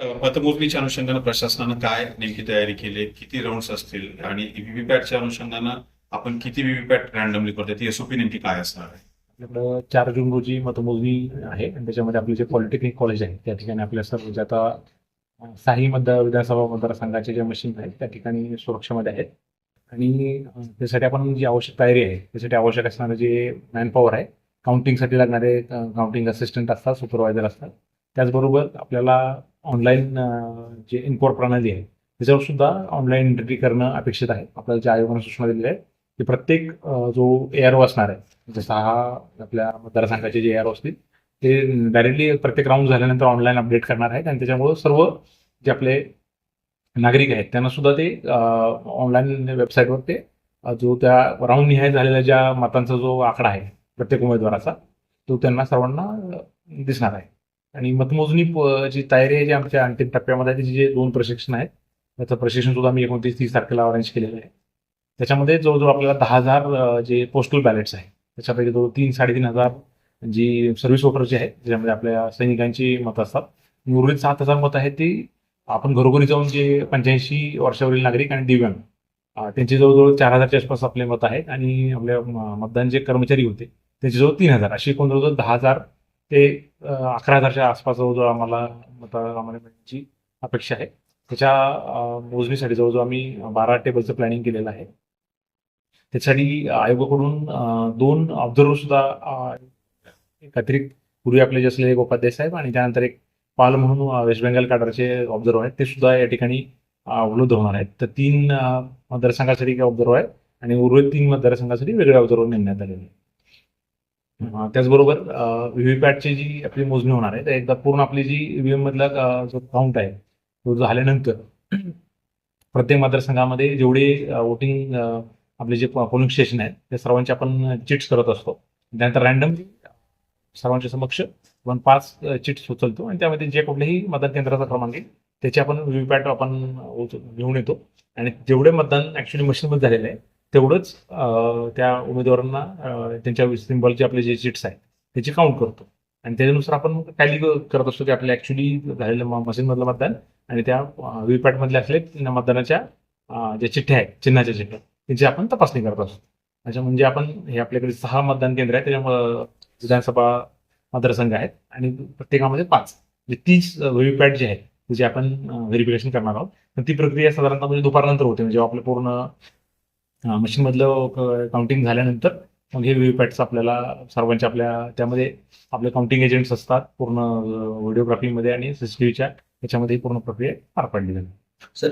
मतमोजणीच्या अनुषंगानं प्रशासनानं काय नेमकी तयारी केली किती राऊंड असतील आणि व्हीव्हीपॅटच्या अनुषंगानं आपण किती व्हीव्हीपॅट रॅन्डमली करतो ती एसओपी नेमकी काय असणार आहे? आपल्याकडं चार जून रोजी मतमोजणी आहे आणि त्याच्यामध्ये आपले जे पॉलिटेक्निक कॉलेज आहे त्या ठिकाणी आपल्या सर्व जे आता साई साही मतदार विधानसभा मतदारसंघाचे जे मशीन आहेत त्या ठिकाणी सुरक्षेमध्ये आहेत. आणि त्यासाठी आपण जी आवश्यक तयारी आहे त्यासाठी आवश्यक असणारे जे मॅनपॉवर आहे काउंटिंगसाठी लागणारे काउंटिंग असिस्टंट असतात सुपरवायझर असतात. त्याचबरोबर आपल्याला ऑनलाईन जे इनकोर प्रणाली आहे त्याच्यावर सुद्धा ऑनलाईन एंट्री करणं अपेक्षित आहे. आपल्याला ज्या आयोगाने सूचना दिलेल्या आहेत की प्रत्येक अं, जो एआरओ असणार आहे जसं हा आपल्या मतदारसंघाचे जे एआरओ असतील ते डायरेक्टली प्रत्येक राऊंड झाल्यानंतर ऑनलाईन अपडेट करणार आहेत. आणि त्याच्यामुळं सर्व जे आपले नागरिक आहेत त्यांना सुद्धा ते ऑनलाईन वेबसाईटवर ते जो त्या राऊंड निहाय झालेल्या ज्या मतांचा जो आकडा आहे प्रत्येक उमेदवाराचा तो त्यांना सर्वांना दिसणार आहे. आणि मतमोजणी प- जी तयारी आहे जी आमच्या अंतिम टप्प्यामध्ये आहे त्याचे जे दोन प्रशिक्षण आहेत त्याचं प्रशिक्षण सुद्धा आम्ही एकोणतीस तीस तारखेला अरेंज केलेलं आहे. त्याच्यामध्ये जवळजवळ आपल्याला दहा हजार जे पोस्टल बॅलेट्स आहेत त्याच्यापैकी जवळ तीन साडेतीन हजार जी सर्व्हिस वोटरची आहेत ज्यामध्ये आपल्या सैनिकांची मतं असतात. उर्वरित सात हजार मतं आहेत ती आपण घरोघरी जाऊन जे पंच्याऐंशी वर्षावरील नागरिक आणि दिव्यांग त्यांचे जवळजवळ चार हजारच्या आसपास आपले मत आहेत आणि आपल्या म- मतदान जे कर्मचारी होते त्यांचे जवळ तीन हजार अशी एकूण जवळजवळ दहा हजार ते अकरा हजारच्या आसपास जवळजवळ आम्हाला मतदार आम्हाला मिळण्याची अपेक्षा आहे. त्याच्या मोजणीसाठी जवळजवळ आम्ही बारा टेबलचं प्लॅनिंग केलेलं आहे. त्यासाठी आयोगाकडून दोन ऑब्झर्वर सुद्धा एक अतिरिक्त पूर्वी आपले जे असलेले एक उपाध्याय साहेब आणि त्यानंतर एक पाल म्हणून वेस्ट बेंगाल काडरचे ऑब्झर्वर आहेत ते सुद्धा या ठिकाणी उपलब्ध होणार आहेत. तर तीन मतदारसंघासाठी एक ऑब्झर्वर आहेत आणि उर्वरित तीन मतदारसंघासाठी वेगळे ऑब्झर्वर नेमण्यात आलेले आहेत. त्याचबरोबर व्हीव्हीपॅटची जी आपली मोजणी होणार आहे तर एकदा पूर्ण आपली जी ईव्हीएम मधला जो काउंट आहे तो झाल्यानंतर प्रत्येक मतदारसंघामध्ये जेवढे वोटिंग आपले जे पोलिंग स्टेशन आहेत त्या सर्वांचे आपण चिट्स करत असतो. त्यानंतर रॅन्डमली सर्वांच्या समक्ष आपण पाच चिट्स उचलतो आणि त्यामध्ये जे कुठल्याही मतदान केंद्राचा क्रमांक आहे त्याचे आपण व्हीव्हीपॅट आपण घेऊन येतो. आणि जेवढे मतदान ऍक्च्युली मशीनमध्ये झालेले आहे तेवढंच त्या उमेदवारांना त्यांच्या सिम्बॉलचे आपले जे चिट्स आहेत त्याची काउंट करतो. आणि त्याच्यानुसार आपण टॅली करत असतो की आपल्या ऍक्च्युली झालेलं मशीनमधलं मतदान आणि त्या व्हीव्हीपॅट मधले असले मतदानाच्या ज्या चिठ्ठ्या आहेत चिन्हाच्या चिठ्ठ्या त्यांची आपण तपासणी करत असतो. अच्छा म्हणजे आपण हे आपल्याकडे सहा मतदान केंद्र आहेत त्याच्यामुळं विधानसभा मतदारसंघ आहेत आणि प्रत्येकामध्ये पाच. म्हणजे तीस व्हीव्हीपॅट जे आहेत त्याची आपण व्हेरिफिकेशन करणार आहोत. तर ती प्रक्रिया साधारणतः म्हणजे दुपारनंतर होते म्हणजे आपलं पूर्ण मशीन मधलं काउंटिंग झाल्यानंतर मग हे व्हीव्हीपॅटचं आपल्याला सर्वांच्या आपल्या त्यामध्ये आपले काउंटिंग एजंट्स असतात पूर्ण व्हिडिओग्राफीमध्ये आणि सीसीटीव्हीच्या याच्यामध्ये पूर्ण प्रक्रिया पार पाडली जाते. सर